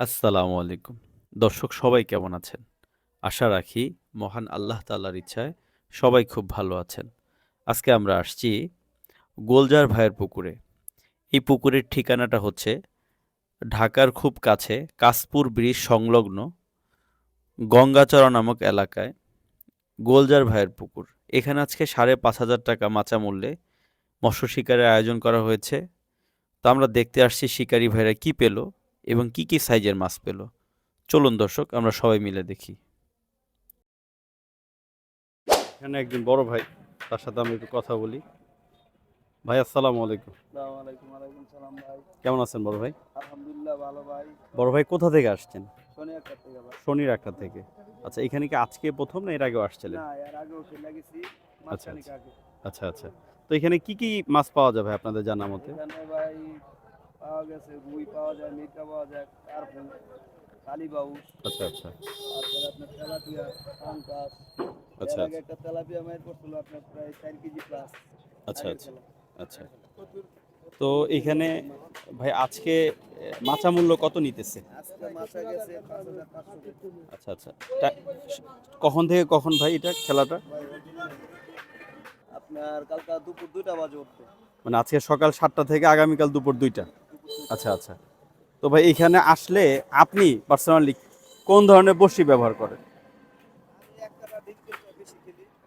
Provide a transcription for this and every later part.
আসসালামু আলাইকুম। দর্শক, সবাই কেমন আছেন? আশা রাখি মহান আল্লাহ তাআলার ইচ্ছায় সবাই খুব ভালো আছেন। আজকে আমরা আসছি গোলজার ভাইয়ের পুকুরে। এই পুকুরের ঠিকানাটা হচ্ছে ঢাকার খুব কাছে কাশপুর ব্রিজ সংলগ্ন গঙ্গাচড়া নামক এলাকায় গোলজার ভাইয়ের পুকুর। এখানে আজকে সাড়ে পাঁচ হাজার টাকা মাচা মূল্যে মৎস্য শিকারের আয়োজন করা হয়েছে। তো আমরা দেখতে আসছি শিকারী ভাইরা কি পেল এবং কি কি সাইজের মাছ পেল? চলুন দর্শক আমরা সবাই মিলে দেখি। এখানে একজন বড় ভাই তার সাথে আমি একটু কথা বলি। ভাই আসসালামু আলাইকুম। কেমন আছেন বড় ভাই? আলহামদুলিল্লাহ ভালো ভাই। বড় ভাই কোথা থেকে আসছেন? শনি একটা থেকে শনির একটা থেকে। আচ্ছা এখানে কি আজকে প্রথম না এর আগেও আসছিলেন? না এর আগেও খেলে গেছি। আচ্ছা, আচ্ছা। আচ্ছা আচ্ছা। তো এখানে কি কি মাছ পাওয়া যাবে আপনাদের জানা মতে? ভাই পাওয়া গেছে রুই পাওয়া যায় মির্কা পাওয়া যায় কার্পু কালীবাউ আচ্ছা আচ্ছা। তারপরে আপনার তেলাপিয়া পাঙ্কাস আচ্ছা আগে আচ্ছা। একটা তেলাপিয়া মায়ের পড়ছিল আপনার প্রায় চার কেজি প্লাস আচ্ছা আচ্ছা আচ্ছা। তো এখানে ভাই আজকে মাচা মূল্য কত নিতেছে। আচ্ছা আচ্ছা। কখন থেকে কখন ভাই এটা খেলাটা? আপনার কালকা দুপুর দুইটা বাজে উঠবে। মানে আজকে সকাল সাতটা থেকে আগামীকাল দুপুর দুইটা? আচ্ছা আচ্ছা। তো ভাই এখানে আসলে আপনি পার্সোনালি কোন ধরনের বড়শি ব্যবহার করেন?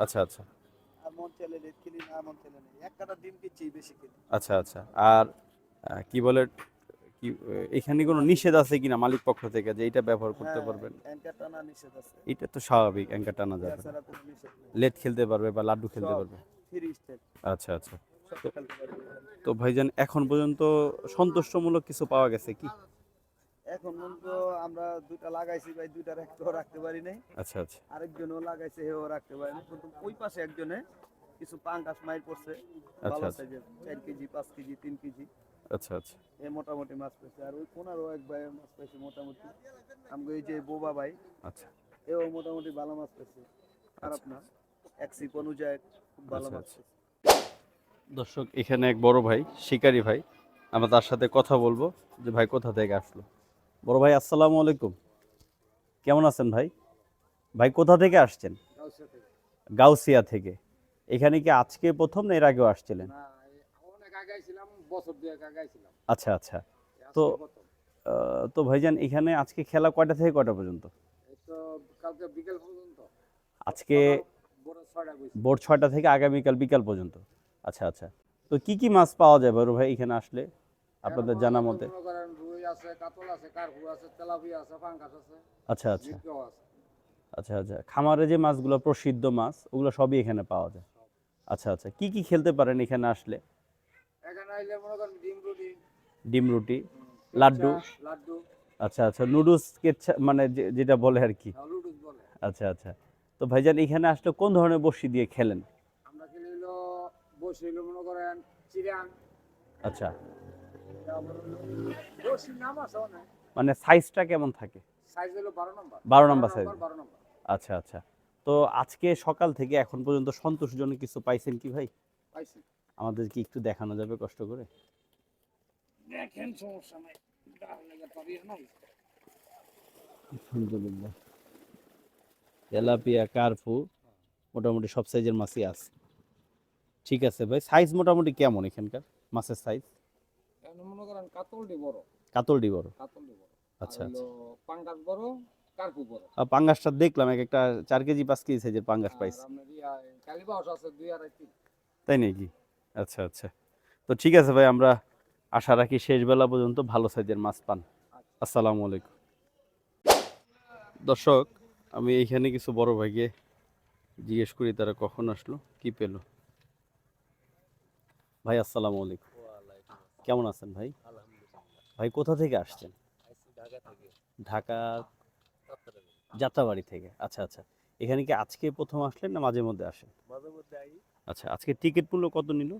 আচ্ছা আচ্ছা। আচ্ছা আচ্ছা। আর কি বলে কি এখানে কোনো নিষেধ আছে কিনা মালিক পক্ষ থেকে যে এটা ব্যবহার করতে হ্যাঁ, পারবেন? এটা তো স্বাভাবিক অ্যাঙ্কার টানা যাবে লেট খেলতে পারবে বা লাড্ডু খেলতে পারবে। আচ্ছা আচ্ছা। তো ভাইজান এখন পর্যন্ত সন্তুষ্টমূলক কিছু পাওয়া গেছে কি? এখন পর্যন্ত আমরা দুইটা লাগাইছি ভাই দুইটার একটাও রাখতে পারি নাই। আচ্ছা আচ্ছা। আরেকজনও লাগাইছে হেও রাখতে পারি না কিন্তু ওই পাশে একজনে কিছু পাঙ্কাস মাইর পড়ছে আচ্ছা, ভালো আচ্ছা। সাইজের চার কেজি পাঁচ কেজি তিন কেজি। আচ্ছা আচ্ছা। এ মোটামুটি মাছ পেয়েছে। আর ওই কোনারও এক ভাই মাছ পেয়েছে মোটামুটি। আমাকে এই যে বোবা ভাই আচ্ছা। এও মোটামুটি ভালো মাছ পেয়েছে। খারাপ না। এক সিপ অনুযায়ী খুব ভালো আচ্ছা, মাছ আচ্ছা। পেয়েছে। দর্শক এখানে এক বড় ভাই শিকারি ভাই আমরা তার সাথে কথা বলব যে ভাই কোথা থেকে আসলো। বড় ভাই আসসালামু আলাইকুম। কেমন আছেন ভাই? ভাই কোথা থেকে আসছেন? গাউসিয়া থেকে। এখানে কি আজকে প্রথম না এর আগেও আসছিলেন? আচ্ছা আচ্ছা। তো তো ভাইজান এখানে আজকে খেলা কয়টা থেকে কয়টা পর্যন্ত? আজকে ভোর ছয়টা থেকে আগামীকাল বিকাল পর্যন্ত? আচ্ছা আচ্ছা। তো কি কি মাছ পাওয়া যায় বড় ভাই এখানে আসলে? আপনাদের জানা মতে। মনে আচ্ছা আচ্ছা। আচ্ছা আচ্ছা। খামারে যে মাছগুলো প্রসিদ্ধ মাছ ওগুলো সবই এখানে পাওয়া যায়। আচ্ছা আচ্ছা। কি কি খেলতে পারেন এখানে আসলে? এখানে আইলে মনে করেন ডিম রুটি। ডিম রুটি লাড্ডু। লাড্ডু। আচ্ছা আচ্ছা। নুডলস মানে যে- যেটা বলে আর কি। আচ্ছা আচ্ছা। তো ভাইজান এখানে আসলে কোন ধরনের বড়শি দিয়ে খেলেন? বসে মনে করেন চিরাং আচ্ছা। মানে সাইজটা কেমন থাকে? সাইজ হইল বারো নম্বর। 12 নম্বর size। বারো নম্বর আচ্ছা আচ্ছা। তো আজকে সকাল থেকে এখন পর্যন্ত সন্তোষজনক কিছু পাইছেন কি ভাই? আমাদের কি একটু দেখানো যাবে কষ্ট করে? দেখেন সমস্যা নাই। ইয়ে নাই। আলহামদুলিল্লাহ। তেলাপিয়া কার্ফু মোটামুটি সব সাইজের মাছই আছে। ঠিক আছে ভাই সাইজ মোটামুটি কেমন এখানকার? মাছের সাইজ এখানে মনে করেন কাতলটি বড়। কাতলডি বড়? কাতলটি বড়। আচ্ছা আচ্ছা। পাঙ্গাস বড় কার্পু বড়। আর পাঙ্গাসটা দেখলাম এক একটা চার কেজি পাঁচ কেজি সাইজের পাঙ্গাস আর পাইছি কালীবাউস আছে দুই আড়াই তিন। তাই নাকি? আচ্ছা আচ্ছা। তো ঠিক আছে ভাই আমরা আশা রাখি শেষ বেলা পর্যন্ত ভালো সাইজের মাছ পান। আসসালামু আলাইকুম। দর্শক আমি এইখানে কিছু বড় ভাইকে জিজ্ঞেস করি তারা কখন আসলো কি পেল? ভাই আসসালামু আলাইকুম। কেমন আছেন ভাই? ভাই কোথা থেকে আসছেন? ঢাকা যাত্রাবাড়ি থেকে। আচ্ছা আচ্ছা। এখানে কি আজকে প্রথম আসলেন না মাঝে মধ্যে আসেন? আচ্ছা আজকে টিকিট মূল্য কত নিল?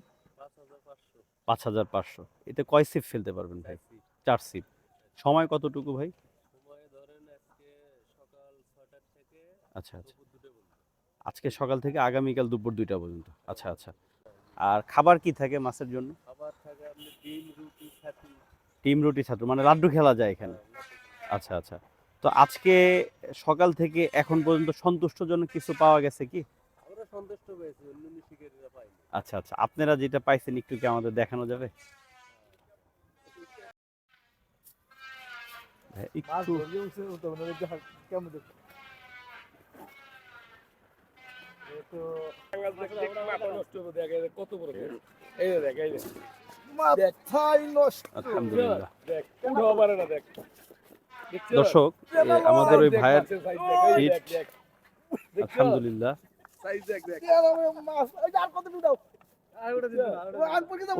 পাঁচ হাজার পাঁচশো। এতে কয় সিপ ফেলতে পারবেন ভাই? চার সিপ সময় কতটুকু ভাই? আচ্ছা আচ্ছা। আজকে সকাল থেকে আগামীকাল দুপুর দুইটা পর্যন্ত। আচ্ছা আচ্ছা। আর খাবার কি থাকে মাছের জন্য? টিম রুটি ছাত্র মানে লাড্ডু খেলা যায় এখানে। আচ্ছা আচ্ছা। তো আজকে সকাল থেকে এখন পর্যন্ত সন্তুষ্টজনক কিছু পাওয়া গেছে কি? সন্তুষ্ট হয়েছি আচ্ছা আচ্ছা। আপনারা যেটা পাইছেন একটু কি আমাদের দেখানো যাবে? ভাই, একটু কেমন দেখো কত বড় এই দেখ এই যে। মাথায় নষ্ট। আলহামদুলিল্লাহ। দেখ উঠাও পারে না দেখ। দেখছ? দর্শক আমাদের ওই ভাইয়ের হিট। আলহামদুলিল্লাহ।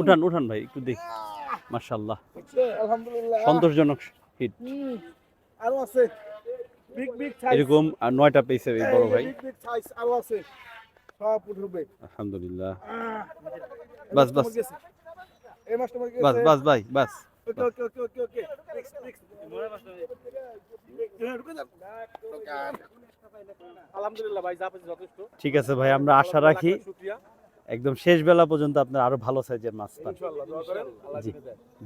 উঠান উঠান ভাই একটু দেখি। মাশাআল্লাহ। দেখছ? আলহামদুলিল্লাহ। সন্তোষজনক হিট আরও আছে। এরকম আর নয়টা পেয়েছে এই বড় ভাই। আলহামদুলিল্লাহ। বাস, বাস। বাস বাস ভাই বাস। ওকে ওকে ওকে ওকে ওকে। নেক্সট নেক্সট আলহামদুলিল্লাহ ভাই যা পেয়েছি যথেষ্ট। ঠিক আছে ভাই আমরা আশা রাখি একদম শেষ বেলা পর্যন্ত আপনার আরও ভালো সাইজের মাছ পান। ইনশাআল্লাহ দোয়া করেন আল্লাহ জি।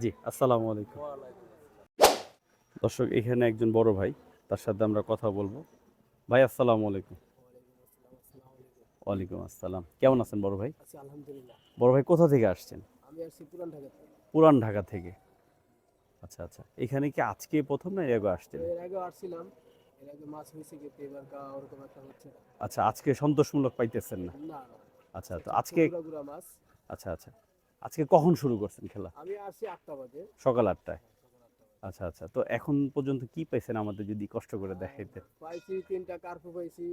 জি আসসালামু আলাইকুম। দর্শক এখানে একজন বড় ভাই। তার সাথে আমরা কথা বলব। ভাই আসসালামু আলাইকুম। ওয়ালাইকুম আসসালাম। কেমন আছেন বড় ভাই? আলহামদুলিল্লাহ। বড় ভাই কোথা থেকে আসছেন? আমি আসছি পুরান ঢাকা থেকে। পুরান ঢাকা থেকে। আচ্ছা আচ্ছা। এখানে কি আজকে প্রথম না এর আগে আসছেন? এর আগে আসছিলাম। এর আগে মাছ হয়েছে কিন্তু এবার কা ওরকম একটা হচ্ছে। আচ্ছা আজকে সন্তোষমূলক পাইতেছেন না? না। আচ্ছা তো আজকে আচ্ছা আচ্ছা। আজকে কখন শুরু করছেন খেলা? আমি আসছি আটটা বাজে। সকাল আটটায়। আচ্ছা আচ্ছা। তো এখন পর্যন্ত কি পাইছেন আমাদের যদি কষ্ট করে দেখাইতেন পাইছি তিনটা কার্পু পাইছি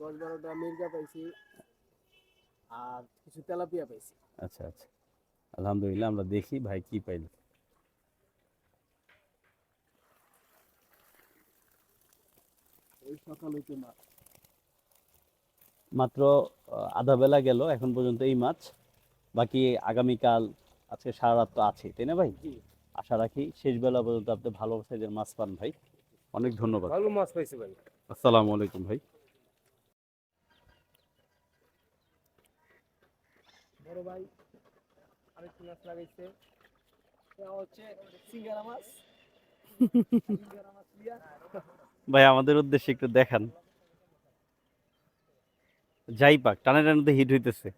দশ বারোটা মির্গা পাইছি আর কিছু তেলাপিয়া পাইছি। আচ্ছা আচ্ছা। আলহামদুলিল্লাহ আমরা দেখি ভাই কি পাইল। মাত্র আধা বেলা গেল এখন পর্যন্ত এই মাছ। বাকি আগামীকাল আজকে সারা রাত তো আছে তাই না ভাই। আশা রাখি শেষ বেলা পর্যন্ত আপনি ভালো সাইজের মাছ পান ভাই। অনেক ধন্যবাদ। ভালো মাছ পাইছি ভাই। আসসালামু আলাইকুম ভাই। বড় ভাই আরেকটি মাছ লাগাইছে। এটা হচ্ছে সিঙ্গারা মাছ। সিঙ্গারা মাছ ভাই আমাদের উদ্দেশ্যে একটু দেখান। যাই পাক টানে টানে হিট হইতেছে।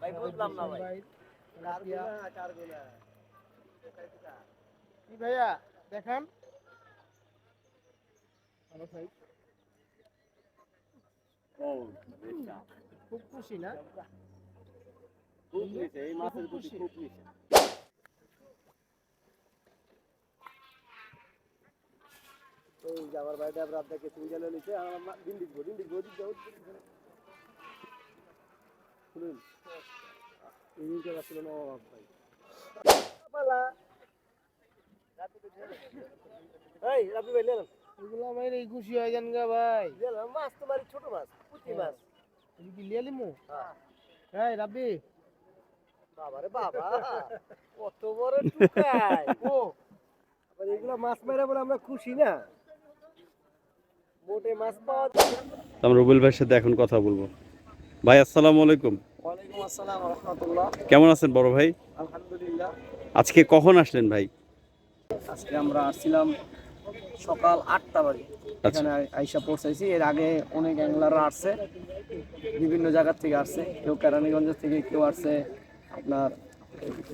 ভাই বুঝলাম না ভাই। কি ভাইয়া দেখান। খুব খুশি না? এই মাছের খুব ওই যে আমার ভাইটা রাত দেখে নিচে আমার দিন দিকবো দিন দিকবো দিক যাও শুনুন। এই দিনটা রাত্রে না অভাব ভাই। এই রাবি ভাই লেলাম এগুলো আমার এই খুশি হয়ে যান গা ভাই। লেলাম মাছ তোমার ছোট মাছ পুঁটি মাছ। তুমি কি লিয়ে লিমু? এই রাবি বাবারে বাবা কত বড় টুকাই ও। এগুলো মাছ মেরে বলে আমরা খুশি না। আমরা রুবেল ভাইয়ের সাথে এখন কথা বলব। ভাই আসসালামু আলাইকুম। ওয়ালাইকুম আসসালাম রহমতুল্লাহ। কেমন আছেন বড় ভাই? আলহামদুলিল্লাহ। আজকে কখন আসলেন ভাই? আজকে আমরা আসছিলাম সকাল আটটা বাজে। আচ্ছা। এখানে আইসা পৌঁছাইছি। এর আগে অনেক অ্যাংলাররা আসছে। বিভিন্ন জায়গার থেকে আসছে। কেউ কেরানীগঞ্জ থেকে কেউ আসছে আপনার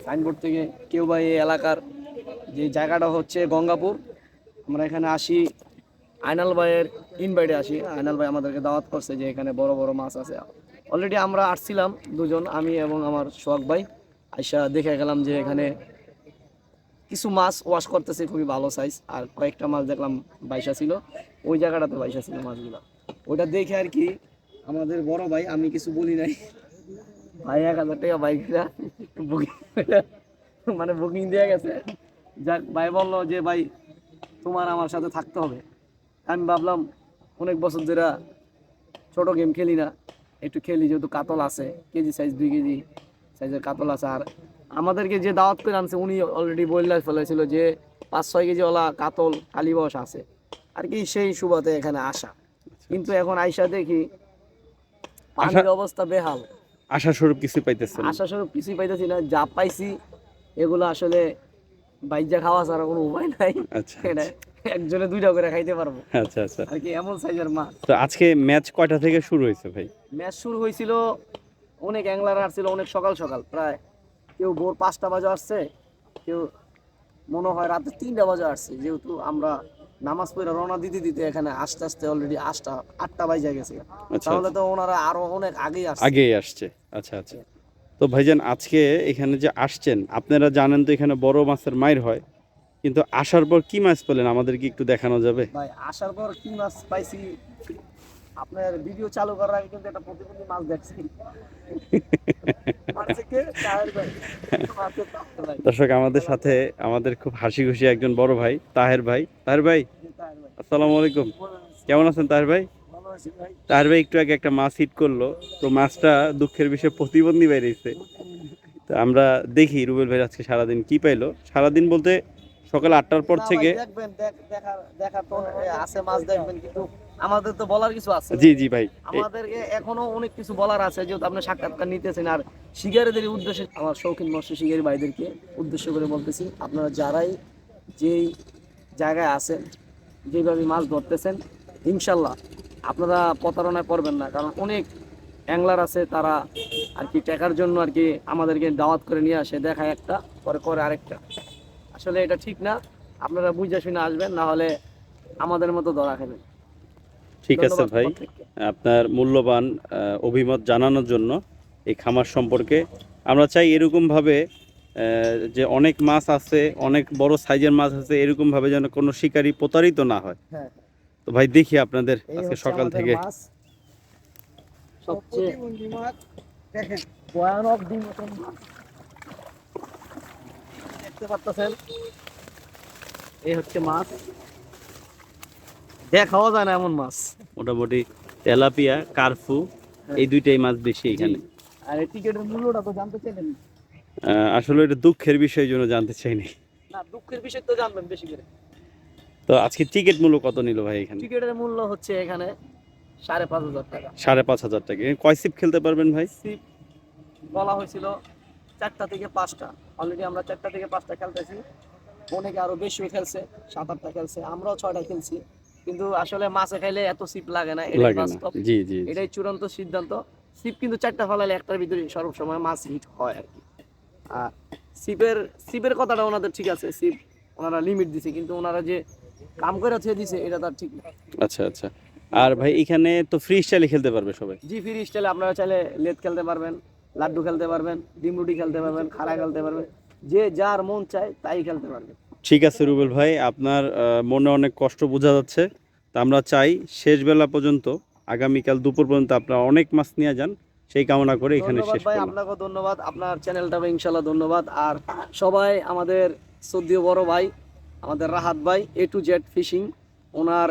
সাইনবোর্ড থেকে কেউ বা এই এলাকার যে জায়গাটা হচ্ছে গঙ্গাপুর। আমরা এখানে আসি আইনাল ভাইয়ের ইনভাইটে আসি। আইনাল ভাই আমাদেরকে দাওয়াত করছে যে এখানে বড় বড় মাছ আছে। অলরেডি আমরা আসছিলাম দুজন, আমি এবং আমার সোহাগ ভাই। আইসা দেখে গেলাম যে এখানে কিছু মাছ ওয়াশ করতেছে, খুবই ভালো সাইজ আর কয়েকটা মাছ দেখলাম বাইসা ছিল। ওই জায়গাটাতে বাইসা ছিল মাছগুলো। ওইটা দেখে আর কি আমাদের বড় ভাই, আমি কিছু বলি নাই। ভাই, এক হাজার টাকা বাইকটা বুকিং মানে বুকিং দেওয়া গেছে। যাক, ভাই বলল যে, ভাই, তোমার আমার সাথে থাকতে হবে। আমি ভাবলাম অনেক বছর ধরে ছোট গেম খেলি না। একটু খেলি যেহেতু কাতল আছে কেজি সাইজ দুই কেজি সাইজের কাতল আছে। আর আমাদেরকে যে দাওয়াত করে আনছে উনি অলরেডি বললে ফেলেছিল যে পাঁচ ছয় কেজি ওলা কাতল কালীবস আছে। আর কি সেই সুবাদে এখানে আসা। কিন্তু এখন আইসা দেখি পানির অবস্থা বেহাল। আশা স্বরূপ কিছু পাইতেছেন? না। আশা স্বরূপ কিছুই পাইতেছি না। যা পাইছি এগুলো আসলে বাইজা খাওয়া ছাড়া কোনো উপায় নাই। আচ্ছা। একজনে দুইটা করে খাইতে পারব। আচ্ছা আচ্ছা। আর কি এমন সাইজের মাছ। তো আজকে ম্যাচ কয়টা থেকে শুরু হয়েছে ভাই? ম্যাচ শুরু হয়েছিল অনেক অ্যাংলার আসছিল অনেক সকাল সকাল। প্রায় কেউ ভোর পাঁচটা বাজে আসছে কেউ মনে হয় রাতে তিনটা বাজে আসছে। যেহেতু আমরা নামাজ পড়ে রওনা দিতে দিতে এখানে আস্তে আস্তে অলরেডি আটটা আটটা বাজে গেছে। আচ্ছা তাহলে তো ওনারা আরও অনেক আগেই আসছে। আগেই আসছে। আচ্ছা আচ্ছা। তো ভাইজান আজকে এখানে যে আসছেন আপনারা জানেন তো এখানে বড় মাছের মাইর হয়। কিন্তু আসার পর কি মাছ পেলেন? আমাদেরকে একটু দেখানো যাবে। ভাই আসার পর কি মাছ পাইছি? আপনার ভিডিও চালু করার আগে কিন্তু একটা প্রতিবন্ধী মাছ দেখছি। দর্শক আমাদের সাথে আমাদের খুব হাসি খুশি একজন বড় ভাই তাহের ভাই। তাহের ভাই আসসালামু আলাইকুম। কেমন আছেন তাহের ভাই? তাহের ভাই একটু আগে একটা মাছ হিট করল তো মাছটা দুঃখের বিষয়ে প্রতিবন্ধী বেরিয়েছে তো আমরা দেখি রুবেল ভাই আজকে সারাদিন কি পাইলো? সারাদিন বলতে সকাল আটটার পর থেকে দেখবেন দেখ- দেখার দেখার তো এ, আছে মাছ দেখবেন কিন্তু আমাদের তো বলার কিছু আছে। জি জি ভাই। আমাদেরকে এখনও অনেক কিছু বলার আছে যেহেতু আপনি সাক্ষাৎকার নিতেছেন আর শিকারীদের উদ্দেশ্যে আমার শৌখিন মৎস্য শিকারী ভাইদেরকে উদ্দেশ্য করে বলতেছি আপনারা যারাই যেই জায়গায় আছেন যেভাবে মাছ ধরতেছেন ইনশাল্লাহ আপনারা প্রতারণায় পড়বেন না কারণ অনেক অ্যাংলার আছে তারা আর কি টাকার জন্য আর কি আমাদেরকে দাওয়াত করে নিয়ে আসে দেখায় একটা পরে করে আরেকটা। আসলে এটা ঠিক না। আপনারা বুঝে শুনে আসবেন না হলে আমাদের মতো ধরা খাবেন। ঠিক আছে ভাই। আপনার মূল্যবান অভিমত জানানোর জন্য এই খামার সম্পর্কে। আমরা চাই এরকমভাবে আহ, যে অনেক মাছ আছে অনেক বড় সাইজের মাছ আছে এরকমভাবে যেন কোনো শিকারী প্রতারিত না হয়। হ্যাঁ। তো ভাই দেখি আপনাদের আজকে সকাল থেকে। সবচেয়ে দেখেন ভয়ানক দিন মতন মাছ। দেখতে পাচ্ছেন এই হচ্ছে মাছ। দেখাও যায় না এমন মাছ। মোটামুটি তেলাপিয়া কারফু এই দুইটাই মাছ বেশি এখানে। আর এই টিকিটের মূল্যটা তো জানতে চাইলেন। আসলে এটা দুঃখের বিষয়ের জন্য জানতে চাইনি। না দুঃখের বিষয় তো জানবেন বেশি করে। তো আজকে টিকিট মূল্য কত নিল ভাই এখানে? টিকিটের মূল্য হচ্ছে এখানে সাড়ে পাঁচ হাজার টাকা। সাড়ে পাঁচ হাজার টাকা। কয় সিপ খেলতে পারবেন ভাই? সিপ বলা হয়েছিল চারটা থেকে পাঁচটা। অলরেডি আমরা চারটা থেকে পাঁচটা খেলতেছি। অনেকে আরও বেশিও খেলছে সাত আটটা খেলছে। আমরাও ছয়টা খেলছি। কিন্তু আসলে মাছে খাইলে এত সিপ লাগে না এটাই বাস্তব। চূড়ান্ত সিদ্ধান্ত। সিপ কিন্তু চারটা ফলালে একটার ভিতরে সর্বসময় মাছ হিট হয় আর কি। আর সিপের সিপের কথাটা ওনাদের ঠিক আছে। সিপ ওনারা লিমিট দিছে কিন্তু ওনারা যে কাম করে থুয়ে দিছে এটা তার ঠিক না। আচ্ছা আচ্ছা। আর ভাই এখানে তো ফ্রি স্টাইলে খেলতে পারবে সবাই? জি ফ্রি স্টাইলে আপনারা চাইলে লেদ খেলতে পারবেন। লাড্ডু খেলতে পারবেন ডিম রুটি খেলতে পারবেন খাড়া খেলতে পারবেন যে যার মন চায় তাই খেলতে পারবেন। ঠিক আছে রুবেল ভাই আপনার মনে অনেক কষ্ট বোঝা যাচ্ছে তা আমরা চাই শেষ বেলা পর্যন্ত আগামীকাল দুপুর পর্যন্ত আপনারা অনেক মাছ নিয়ে যান সেই কামনা করে এখানে শেষ ভাই আপনাকেও ধন্যবাদ আপনার চ্যানেলটা ইনশাল্লাহ ধন্যবাদ আর সবাই আমাদের সদ্য বড় ভাই আমাদের রাহাত ভাই এ টু জেড ফিশিং ওনার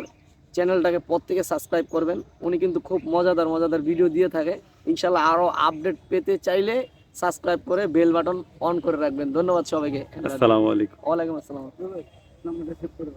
চ্যানেলটাকে প্রত্যেকে সাবস্ক্রাইব করবেন উনি কিন্তু খুব মজাদার মজাদার ভিডিও দিয়ে থাকে। ইনশাল্লাহ আরও আপডেট পেতে চাইলে সাবস্ক্রাইব করে বেল বাটন অন করে রাখবেন। ধন্যবাদ সবাইকে। আসসালামু আলাইকুম। ওয়ালাইকুম আসসালাম। নাম্বারটা সেভ করে